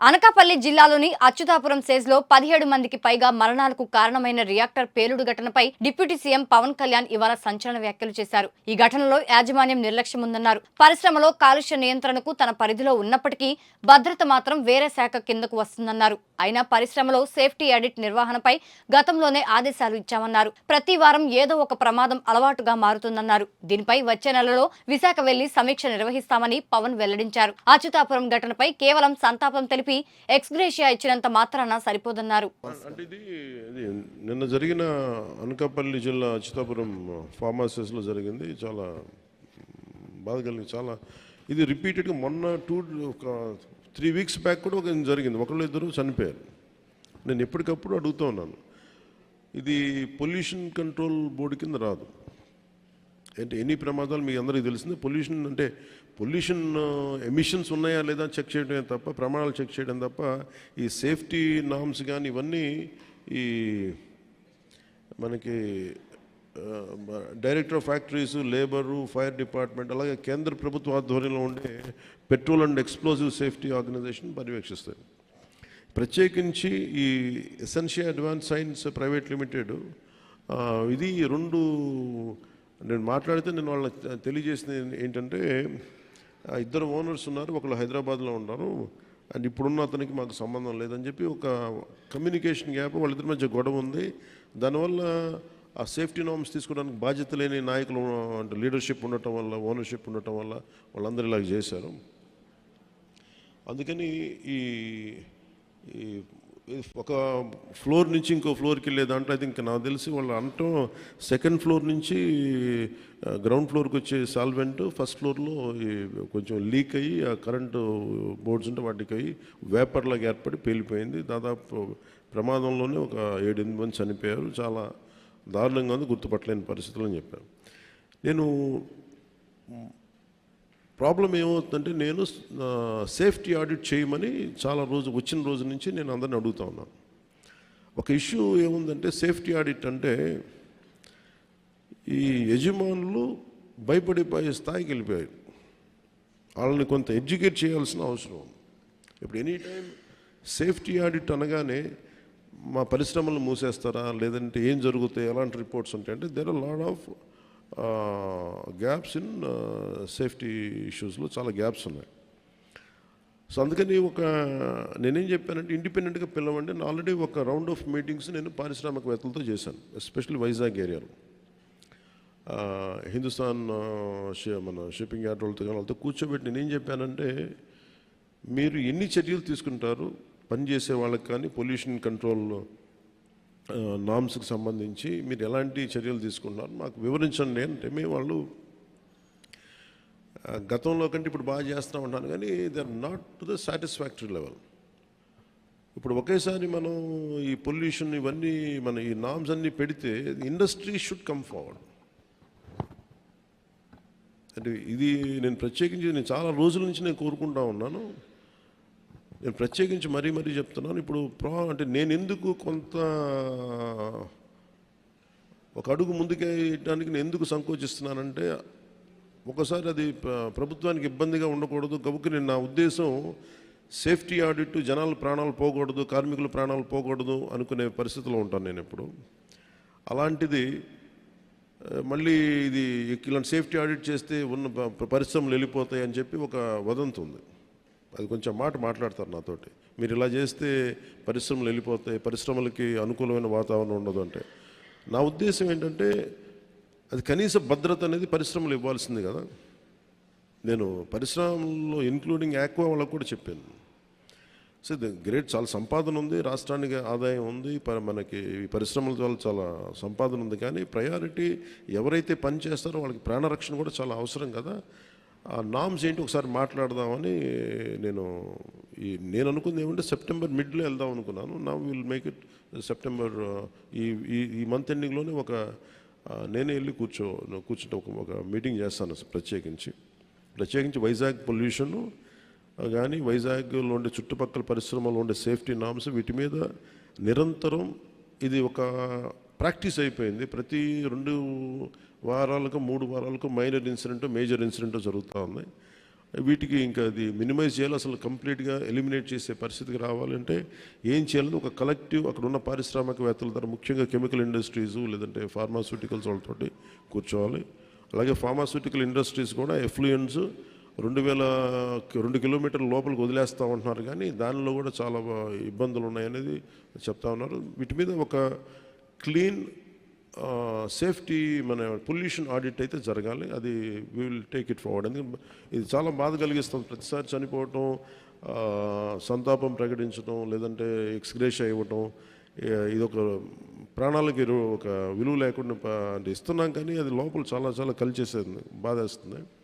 అనకాపల్లి జిల్లాలోని అచ్యుతాపురం సేజ్లో పదిహేడు మందికి పైగా మరణాలకు కారణమైన రియాక్టర్ పేలుడు ఘటనపై డిప్యూటీ సీఎం పవన్ కళ్యాణ్ ఇవాళ సంచలన వ్యాఖ్యలు చేశారు. ఈ ఘటనలో యాజమాన్యం నిర్లక్ష్యం ఉందన్నారు. పరిశ్రమలో కాలుష్య నియంత్రణకు తన పరిధిలో ఉన్నప్పటికీ భద్రత మాత్రం వేరే శాఖ కిందకు వస్తుందన్నారు. అయినా పరిశ్రమలో సేఫ్టీ ఆడిట్ నిర్వహణపై గతంలోనే ఆదేశాలు ఇచ్చామన్నారు. ప్రతి వారం ఏదో ఒక ప్రమాదం అలవాటుగా మారుతుందన్నారు. దీనిపై వచ్చే నెలలో విశాఖ వెళ్ళి సమీక్ష నిర్వహిస్తామని పవన్ వెల్లడించారు. అచ్యుతాపురం ఘటనపై కేవలం సంతాపం తెలిపి ఎక్స్గ్రేషియా ఇచ్చినంత మాత్రాన సరిపోదన్నారు. అంటే ఇది నిన్న జరిగిన అనకాపల్లి జిల్లా అచ్యుతాపురం ఫార్మాసిస్లో జరిగింది. చాలా బాధ కలిగింది. చాలా ఇది రిపీటెడ్గా మొన్న టూ ఒక త్రీ వీక్స్ బ్యాక్ కూడా ఒక జరిగింది. ఒకళ్ళు ఇద్దరు చనిపోయారు. నేను ఎప్పటికప్పుడు అడుగుతూ ఉన్నాను. ఇది పొల్యూషన్ కంట్రోల్ బోర్డు కింద రాదు. అంటే ఎన్ని ప్రమాదాలు మీకు అందరికీ తెలిసిందే? పొల్యూషన్ అంటే పొల్యూషన్ ఎమిషన్స్ ఉన్నాయా లేదా చెక్ చేయడమే తప్ప ప్రమాణాలు చెక్ చేయడం తప్ప ఈ సేఫ్టీ నామ్స్ కానీ ఇవన్నీ ఈ మనకి director of factories labour fire department అలాగే కేంద్ర ప్రభుత్వ ఆధ్వర్యంలో ఉండే petrol and explosive safety organisation పర్యవేక్షిస్తాయి ప్రత్యేకించి ఈ Essentia advance science private limited ఇది రెండు నేను మాట్లాడితే నేను వాళ్ళకి తెలియజేసింది ఏంటంటే ఇద్దరు ఓనర్స్ ఉన్నారు ఒకళ్ళు హైదరాబాద్లో ఉన్నారు అండ్ ఇప్పుడున్న అతనికి మాకు సంబంధం లేదని చెప్పి ఒక కమ్యూనికేషన్ గ్యాప్ వాళ్ళిద్దరి మధ్య గొడవ ఉంది. దానివల్ల ఆ సేఫ్టీ నామ్స్ తీసుకోవడానికి బాధ్యత లేని నాయకులు అంటే లీడర్షిప్ ఉండటం వల్ల ఓనర్షిప్ ఉండటం వల్ల వాళ్ళందరూ ఇలాగ చేశారు. అందుకని ఈ ఈ ఒక ఫ్లోర్ నుంచి ఇంకో ఫ్లోర్కి వెళ్ళే దాంట్లో అయితే ఇంకా నాకు తెలిసి వాళ్ళు అంటాం సెకండ్ ఫ్లోర్ నుంచి గ్రౌండ్ ఫ్లోర్కి వచ్చే సాల్వెంట్ ఫస్ట్ ఫ్లోర్లో కొంచెం లీక్ అయ్యి ఆ కరెంటు బోర్డ్స్ ఉంటే వాటికి అయ్యి వేపర్లాగా ఏర్పడి పేలిపోయింది. దాదాపు ప్రమాదంలోనే ఒక ఏడెనిమిది మంది చనిపోయారు. చాలా దారుణంగా ఉంది గుర్తుపట్టలేని పరిస్థితులు అని చెప్పారు. నేను ప్రాబ్లం ఏమవుతుందంటే నేను సేఫ్టీ ఆడిట్ చేయమని చాలా రోజు వచ్చిన రోజు నుంచి నేను అందరిని అడుగుతా ఉన్నాను ఒక ఇష్యూ ఏముందంటే సేఫ్టీ ఆడిట్ అంటే ఈ యజమానులు భయపడిపోయే స్థాయికి వెళ్ళిపోయారు. వాళ్ళని కొంత ఎడ్యుకేట్ చేయాల్సిన అవసరం. ఉంది ఇప్పుడు ఎనీ టైం సేఫ్టీ ఆడిట్ అనగానే మా పరిశ్రమలు మూసేస్తారా? లేదంటే ఏం జరుగుతాయి? ఎలాంటి రిపోర్ట్స్ ఉంటాయి? అంటే there are lot of gaps in safety ఇష్యూస్లో చాలా గ్యాప్స్ ఉన్నాయి. సో అందుకని ఒక నేనేం చెప్పానంటే ఇండిపెండెంట్గా పిలవండి. నేను ఆల్రెడీ ఒక రౌండ్ ఆఫ్ మీటింగ్స్ నేను పారిశ్రామికవేత్తలతో చేశాను ఎస్పెషల్లీ వైజాగ్ ఏరియాలో హిందుస్థాన్ మన షిప్పింగ్ యార్డ్ వాళ్ళతో కానీ వాళ్ళతో కూర్చోబెట్టి నేనేం చెప్పానంటే మీరు ఎన్ని చర్యలు తీసుకుంటారు పనిచేసే వాళ్ళకి కానీ పొల్యూషన్ కంట్రోల్ నామ్స్కి సంబంధించి మీరు ఎలాంటి చర్యలు తీసుకున్నారు మాకు వివరించండి. అంటే మేము వాళ్ళు గతంలో కంటే ఇప్పుడు బాగా చేస్తూ ఉంటాను కానీ they are not to the satisfactory level. ఇప్పుడు ఒకేసారి మనం ఈ పొల్యూషన్ ఇవన్నీ మన ఈ నామ్స్ అన్నీ పెడితే ఇండస్ట్రీ షుడ్ కమ్ ఫార్వర్డ్. అంటే ఇది నేను ప్రత్యేకించి నేను చాలా రోజుల నుంచి నేను కోరుకుంటా ఉన్నాను. నేను ప్రత్యేకించి మరీ మరీ చెప్తున్నాను. ఇప్పుడు ప్రా అంటే నేను ఎందుకు కొంత ఒక అడుగు ముందుకేయడానికి నేను ఎందుకు సంకోచిస్తున్నానంటే ఒకసారి అది ప్రభుత్వానికి ఇబ్బందిగా ఉండకూడదు. గబుక్కి నేను నా ఉద్దేశం సేఫ్టీ ఆడిట్ జనాల ప్రాణాలు పోకూడదు కార్మికుల ప్రాణాలు పోకూడదు అనుకునే పరిస్థితిలో ఉంటాను నేను ఎప్పుడు అలాంటిది మళ్ళీ ఇది ఇలాంటి సేఫ్టీ ఆడిట్ చేస్తే ఉన్న పరిశ్రమలు వెళ్ళిపోతాయి అని చెప్పి ఒక వదంతి ఉంది అది కొంచెం మాట మాట్లాడతారు నాతోటి. మీరు ఇలా చేస్తే పరిశ్రమలు వెళ్ళిపోతాయి పరిశ్రమలకి అనుకూలమైన వాతావరణం ఉండదు అంటే. నా ఉద్దేశం ఏంటంటే అది కనీస భద్రత అనేది పరిశ్రమలు ఇవ్వాల్సింది కదా. నేను పరిశ్రమల్లో ఇన్క్లూడింగ్ ఆక్వా వాళ్ళకు కూడా చెప్పాను. సో గ్రేట్ చాలా సంపాదన ఉంది రాష్ట్రానికి ఆదాయం ఉంది ప- మనకి ఈ పరిశ్రమల వల్ల చాలా సంపాదన ఉంది. కానీ ప్రయారిటీ ఎవరైతే పని చేస్తారో వాళ్ళకి ప్రాణరక్షణ కూడా చాలా అవసరం కదా. ఆ నామ్స్ ఏంటి ఒకసారి మాట్లాడదామని నేను ఈ నేను అనుకుంది ఏమంటే సెప్టెంబర్ మిడ్లో వెళ్దాం అనుకున్నాను. నా విల్ మేక్ ఇట్ సెప్టెంబర్ ఈ ఈ మంత్ ఎండింగ్లోనే ఒక నేనే వెళ్ళి కూర్చో కూర్చుంటే ఒక ఒక మీటింగ్ చేస్తాను ప్రత్యేకించి. ప్రత్యేకించి వైజాగ్ పొల్యూషన్ కానీ వైజాగ్లో ఉండే చుట్టుపక్కల పరిశ్రమలో ఉండే సేఫ్టీ నామ్స్ వీటి మీద నిరంతరం ఇది ఒక ప్రాక్టీస్ అయిపోయింది. ప్రతి రెండు వారాలకు మూడు వారాలకు మైనర్ ఇన్సిడెంట్ మేజర్ ఇన్సిడెంట్ జరుగుతూ ఉన్నాయి. వీటికి ఇంకా అది మినిమైజ్ చేయాలి అసలు కంప్లీట్గా ఎలిమినేట్ చేసే పరిస్థితికి రావాలంటే ఏం చేయాలని ఒక కలెక్టివ్ అక్కడ ఉన్న పారిశ్రామికవేత్తల ద్వారా ముఖ్యంగా కెమికల్ ఇండస్ట్రీస్ లేదంటే ఫార్మాస్యూటికల్స్ వాళ్ళతోటి కూర్చోవాలి. అలాగే ఫార్మాస్యూటికల్ ఇండస్ట్రీస్ కూడా ఎఫ్లూయన్స్ రెండు వేల రెండు కిలోమీటర్ల లోపలికి వదిలేస్తూ ఉంటున్నారు. కానీ దానిలో కూడా చాలా ఇబ్బందులు ఉన్నాయనేది చెప్తా ఉన్నారు. వీటి మీద ఒక క్లీన్ సేఫ్టీ మన పొల్యూషన్ ఆడిట్ అయితే జరగాలి. అది we will take it forward ఎందుకంటే ఇది చాలా బాధ కలిగిస్తుంది. ప్రతిసారి చనిపోవటం సంతాపం ప్రకటించడం లేదంటే ఎక్స్గ్రేష్ ఇవ్వటం ఇదొక ఇది ఒక ప్రాణాలకి ఒక విలువ లేకుండా అంటే ఇస్తున్నాం కానీ అది లోపల చాలా చాలా కలిచేసేది బాధేస్తుంది.